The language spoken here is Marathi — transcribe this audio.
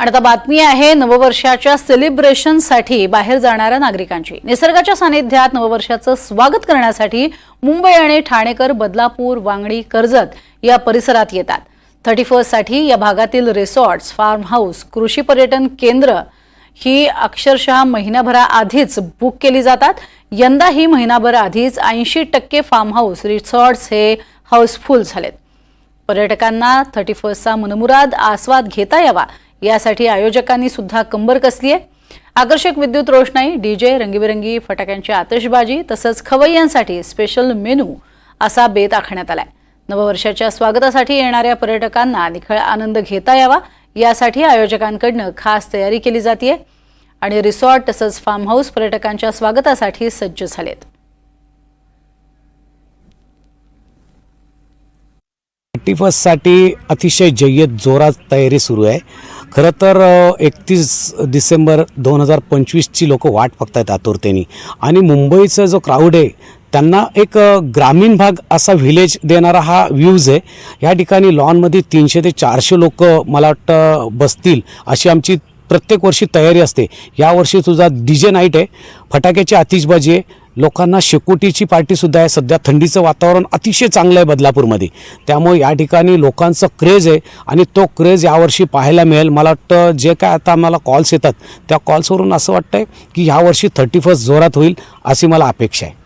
आणि आता बातमी आहे नववर्षाच्या सेलिब्रेशनसाठी बाहेर जाणाऱ्या नागरिकांची. निसर्गाच्या सानिध्यात नववर्षाचं स्वागत करण्यासाठी मुंबई आणि ठाणेकर बदलापूर वांगणी कर्जत या परिसरात येतात. थर्टी फर्स्टसाठी या भागातील रिसॉर्ट्स फार्म हाऊस कृषी पर्यटन केंद्र ही अक्षरशः महिनाभराआधीच बुक केली जातात. यंदाही महिनाभर आधीच ऐंशी टक्के फार्म हाऊस रिसॉर्ट्स हे हाऊसफुल झालेत. पर्यटकांना थर्टी फर्स्टचा मनमुराद आस्वाद घेता यावा यासाठी आयोजकांनी सुद्धा कंबर कसली आहे. आकर्षक विद्युत रोषणाई डीजे रंगीबेरंगी फटाक्यांची आतषबाजी तसंच खवय्यांसाठी स्पेशल मेनू असा बेत आखण्यात आलाय. नववर्षाच्या स्वागतासाठी येणाऱ्या पर्यटकांना निखळ आनंद घेता यावा यासाठी आयोजकांकडनं खास तयारी केली जाते आणि रिसॉर्ट तसंच फार्म हाऊस पर्यटकांच्या स्वागतासाठी सज्ज झालेत. थर्टी फर्स्टसाठी अतिशय जय्यत जोरात तयारी सुरू आहे. खरं तर एकतीस डिसेंबर दोन हजार पंचवीसची लोक वाट बघतायत आतुरतेने. आणि मुंबईचा जो क्राऊड आहे त्यांना एक ग्रामीण भाग असा व्हिलेज देणारा हा व्ह्यूज आहे. या ठिकाणी लॉनमध्ये तीनशे ते चारशे लोक मला वाटतं बसतील अशी आमची प्रत्येक वर्षी तयारी असते. यावर्षी तुझा डी जे नाईट आहे. फटाक्याची आतिषबाजी आहे. लोकांना शेकोटीची पार्टीसुद्धा आहे. सध्या थंडीचं वातावरण अतिशय चांगलं आहे बदलापूरमध्ये. त्यामुळे या ठिकाणी लोकांचं क्रेज आहे आणि तो क्रेज यावर्षी पाहायला मिळेल. मला वाटतं जे काय आता आम्हाला कॉल्स येतात त्या कॉल्सवरून असं वाटतं आहे की यावर्षी थर्टी फर्स्ट जोरात होईल अशी मला अपेक्षा आहे.